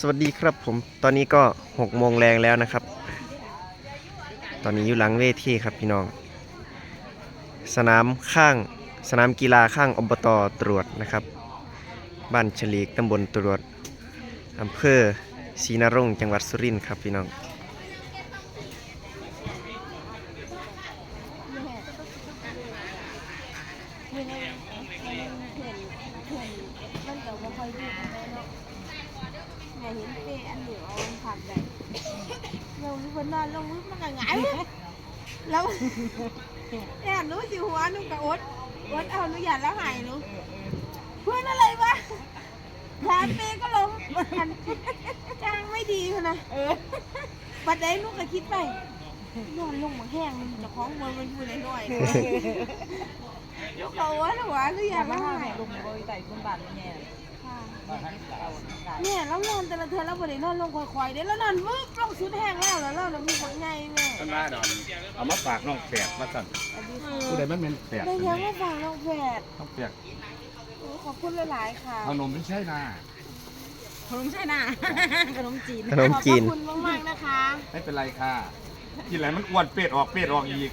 สวัสดีครับผมตอนนี้ก็หกโมงแรงแล้วนะครับ ตอนนี้อยู่หลังเวทีครับพี่น้อง สนามข้างสนามกีฬาข้างอบตตรวจนะครับ บ้านฉลีกตำบลตรวจอำเภอศรีนรงจังหวัดสุรินทร์ครับพี่น้อง คือในในเห็นเห็นมันก็บ่ค่อยอยู่แน่เนาะแม่เห็นเปอันเหลือเอาผักได้เราลูกคนนอนลง มือมันก็หงายแล้วแอบหนูสิหัวหนูก็อดอดเอาหนูอยากแล้วหายหนูเพื่อนอะไรวะขาเปก็ลงมันจ้างไม่ดีนะปัดได้หนูก็คิดไปนอนลงมาแห้งมันจะคล้องมันมันพูดน้อยๆยกเขาว่าหรือว่าหรืออยากละหายลงบริไต่คุณบาทแง่ เนี่ยแล้วนอนแต่ละเทือแล้วบ่ได้นอนลงค่อยๆเด้แล้วนอนวึบลงสุดแห้งแล้วแล้วเรามีคนใหญ่แม่ท่านว่าดอนเอามาฝากน้องแฝดมาสั่นผู้ใดมันเป็นแฝดได้ยังมาฟังน้องแฝดน้องแฝดโอ้ขอบคุณหลายๆค่ะเอานมไม่ใช่นาขนมใช่น่ะขนมจีนขนมจีนขอบคุณมากๆนะคะ ไม่เป็นไรค่ะกินอะไรมันอ้วนเป็ดออกเป็ดออกอีก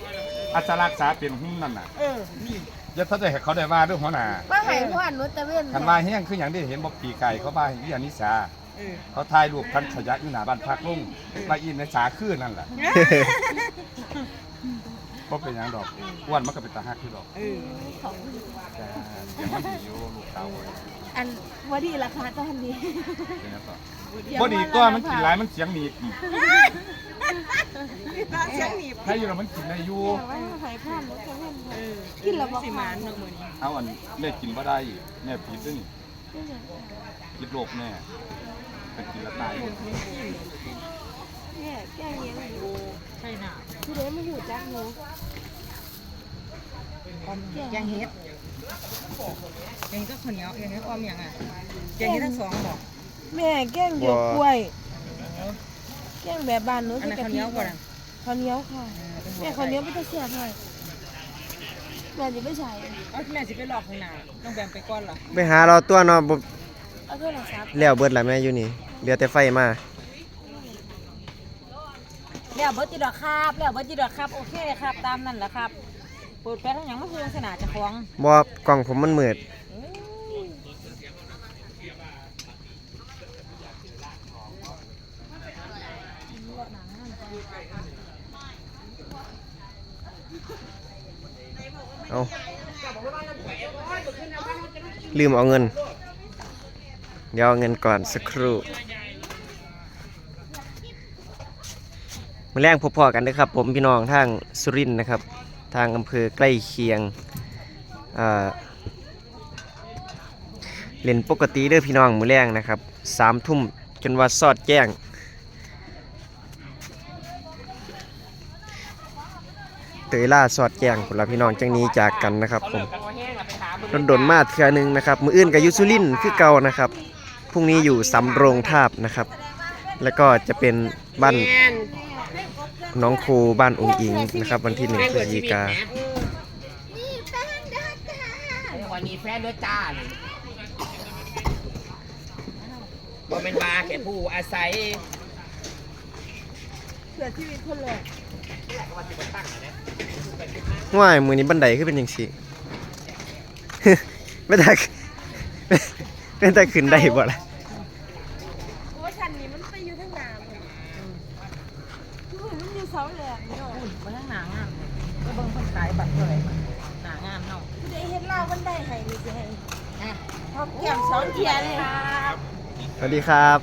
อาจจะรักษาเป็นหุ้มนั่นน่ะเอออ ย่าถ้าจะให้เขาได้ว่าด้วยหัวหน้ามาให้พ่อหนุตะเว้นคันว่าแห้งคืออย่างที่เห็นบอกปีไก่เขาว่าอีอานิสาเขาถ่ายรูปคันขยะอยู่หน้าบ้านพักลุงมาอินในสาคือนั่นแหละเพราะเป็นอย่างดอกอ้วนมันก็เป็นตาหักคือดอกเออขอบคุณจ้าอย่างมันดีอยู่ลูกเต้าไว้อันว่าดีราคาตอนนี้เป็นยังต่อพอดีตัวมันกินหลายมันเสียงหนีบเสียงหนีบ ถ้าอยู่แล้วมันกินได้อยู่แต่ว่าให้พ่อหนุตะเว้นเออกินแล้วบ่สิขามาดนเนาะมื้อนี้เอาอันแม่กินบ่ได้แม่ผิดด้วยนี่ผิดโรคแน่เป็นกินแล้วตายเนี่ยแก้เลี้ยงอยู่ใช่น่ะผู้ใดมาหูจักหนูออมแกงเฮ็ดแกงก็ข้าวเหนียวแกงเฮ็ดออมหยังอะแกงเฮ็ดทั้งสองบ่แม่แกงเดียวกล้วย แกงแบบบ้านหนูอันนั้นข้าวเหนียวก่อนข้าวเหนียวค่ะแม่ข้าวเหนียวไม่ต้องเสียบให้แม่จะไม่ใส่เอาแม่สิไปหลอกข้างหน้าต้องแบ่งไปก่อนเหรอไปหาเราตัวเนาะบ่เอาโทรศัพท์แล้วเบิดละแม่อยู่นี่เหลือแต่ไฟมา แล้วเบิดจิดอกครับแล้วเบิดจิดอกครับโอเคครับตามนั่นแหละครับเปิดแป๊บทั้งหยังมาคือลักษณะเจะของบ่กล่องผมมันมืด เอาลืมเอาเงิน เดี๋ยวเอาเงินก่อนสักครู่มาแรงพบพอกันนะครับ ผมพี่น้องทางสุรินทร์นะครับ ทางอำเภอใกล้เคียงเล่นปกติเด้อพี่น้องมือแรงนะครับสามทุ่มจนว่าสอดแจ้ง เตยล่าสอดแจ้งผลพี่น้องจังนี้จากกันนะครับผมดนดนๆมาเทือหนึงนะครับ มืออื่นกับยุสุรินคือเก่านะครับ พรุ่งนี้อยู่สำโรงทาบนะครับ แล้วก็จะเป็นบ้านน้องครูบ้านองค์อิงนะครับ วันที่หนึ่งพฤศจิกาวันนี้แฟนด้วยจ้าบ่เป็นมาแค่ผู้อาศัยเผื่อชีวิตคนเลยง่ายมือนี้บันไดขึ้นเป็นยังสิไม่ได้ไม่ได้ขึ้นได้บ่ล่ะโอ้ชันนี้มันไปอยู่ทั้งน้ำเลยคือมันอยู่เสาแหลมเนาะอุ่นมาทั้งหนางามเลยก็เบิ่งคนขายบัตรเท่าไหร่หนางามเนาะผู้ใดเห็นเรามันได้ให้นี่สิให้อะพร้อมแก้มสองเทียเลยสวัสดีครับ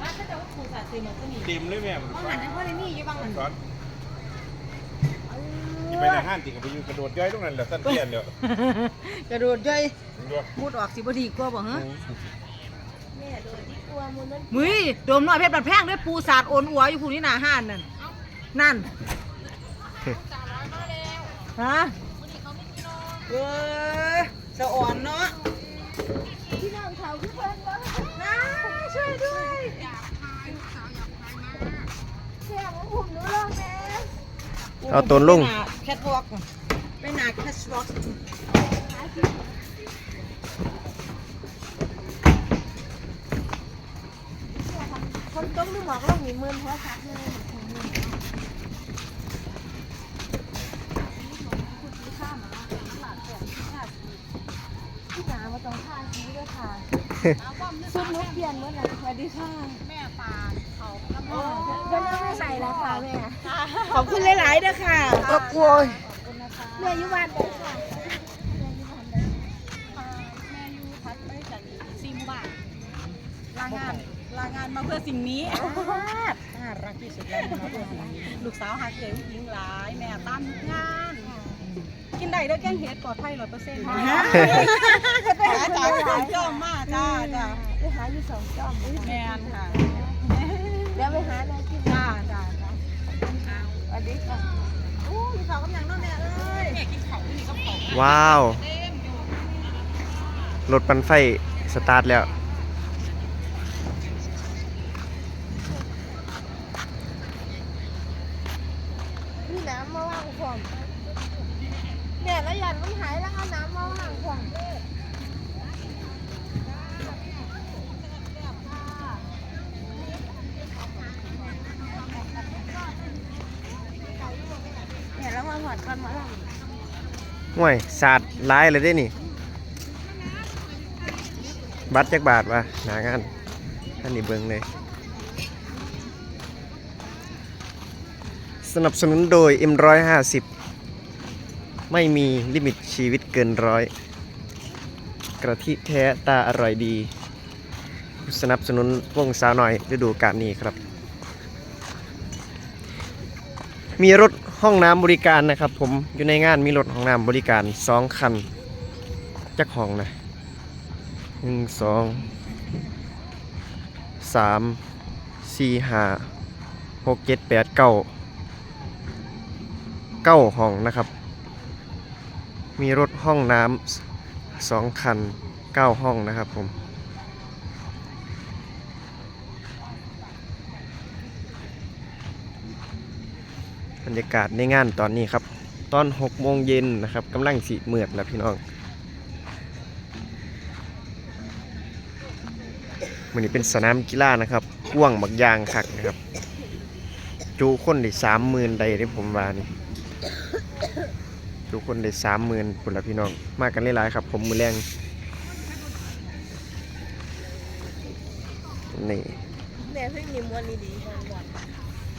ว่าถ้าจะว่าครูสาสีเหมือนกันนี่ติมเลยแม่บางหันพ่อได้มีอยู่บางหันสอน ไปในห้างติกับไปอยู่กระโดดย่อยตรงนั้นแหละสั้นเตี้ยนเดียวกระโดดย่อยดูมุดออกสิบ่ดีกว่าบ่ฮะแม่โดนที่กลัวมันนั่นมุ้ยโดมน้อยเพชรบัดแพงด้วยปูสาดโอนอัวอยู่ผู้นี้หน้าห้านนั่นนั่นฮะเออสะอ่อนเนาะพี่น้องเขาคือเพิ่นว่านะช่วยด้วยแซ่บของผมหนูลองแม่เอาตนลงแค ทวอล์กเป็นาแคทวอล์กคนต้องดูหมอกลงมีมือโทรศัพท์เลยพี่จ๋ามาต้องท่าชี้ด้วยค่ะชุดนุ๊กเปลี่ยนเมื่อไหร่สวัสดีค่ะ แม่ปลาเขาก็น่าไม่ใส่แล้วค่ะแม่ข อบคุณหลายๆด้วยค่ะโอ้ยแม่อยุบานเลยค่ะแม่ยูพัดไปจากซีหมู่บ้านลางานลางานมาเพื่อสิ่งนี้น่ารักที่สุดแล้วมาเพื่อสิ่งนี้ลูกสาวหักเลยผู้หญิงหลาย แม่ตั้งงาน กินได้เด้อแกงเห็ดปลอดภัยร้อยเปอร์เซ็นต์ไปหาจ่ายสองจ้อมมาจ้าจ้าไปหาอยู่สองจอมแมนค่ะแล้วไปหาอะไรกินจ้าจ้าจ้าส วัสดีค่ะอู้มีเขากำลังนั่นแม่เอ้ยแม่กินเขาที่นี่ก็เขาว้าว รถปันไฟสตาร์ทแล้ว มีน้ำมาว่างขวางแม่แล้วยันมันหายแล้วเอาน้ำมาว่างขวางแม่แล้วมา ห่วยสาดร้ายเลยได้นี่ บัตรจักบาทวะหนางานอันนี้เบิ่งเลย สนับสนุนโดย M150 ไม่มีลิมิตชีวิตเกินร้อย กระทิแท้ตาอร่อยดี สนับสนุนวงสาวหน่อยฤดูกาลนี้ครับ มีรถ ห้องน้ำบริการนะครับ ผมอยู่ในงานมีรถห้องน้ำบริการสองคันจักห้องนะหนึ่งสองสามสี่ห้าหกเจ็ดแปดเก้าเก้าห้องนะครับ มีรถห้องน้ำสองคันเก้าห้องนะครับผม รรยากาศในงานตอนนี้ครับ ตอน6โมงเย็นนะครับกำลังสีเมือดแล้วพี่น้องมันนี้เป็นสนามกีฬานะครับกว้างบักยางคักนะครับ จูคนได้สามหมื่นใดที่ผมว่านี่จูคนได้สามหมื่นคุณละพี่น้อง มากันหลายๆครับ ผมมือแรงนี่แม่เพิ่งมีมวนดีๆ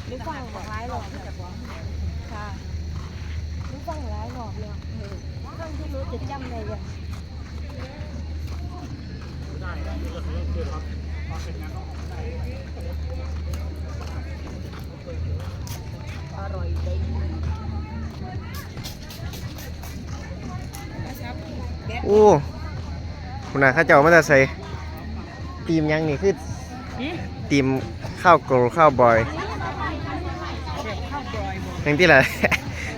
หนูฟังบอกร้ายหรอกค่ะหนูฟังร้ายหรอกเลยฟังที่รู้จะจำได้ยังอร่อยดีโอ้คุณอาข้าเจ้ามาแต่ใส่ทีมยังนี่คือทีมข้าวโกลข้าวบอย ข้าวบอยบอย ทั้งที่แหละ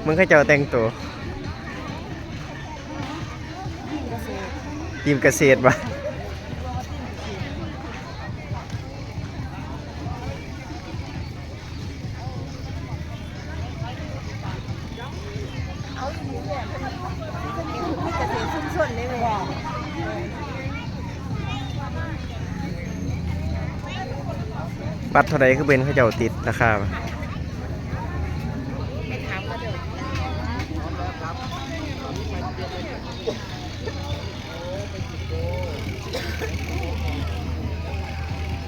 มึงข้าเจ้าแต่งตัวทีมเกษตรปะเอาอย่างนี้เนี่ยมันมันมีมีเกษตรชุมชนได้ไหมบัตรเท่าไรคือเป็นข้าเจ้าติดราคาปะ ไปถามก็เดี๋ยว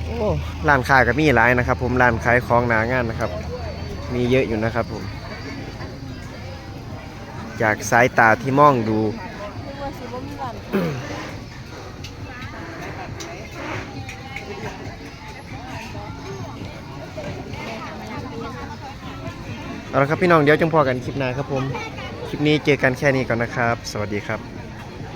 โอ้ร้านค้าก็มีหลายนะครับ ผมร้านขายของหนางานนะครับ มีเยอะอยู่นะครับผม จากสายตาที่มองดู เอาละครับพี่น้องเดี๋ยวจังพอกันคลิปหน้าครับผม ลิปนี้เจอกันแค่นี้ก่อนนะครับ สวัสดีครับ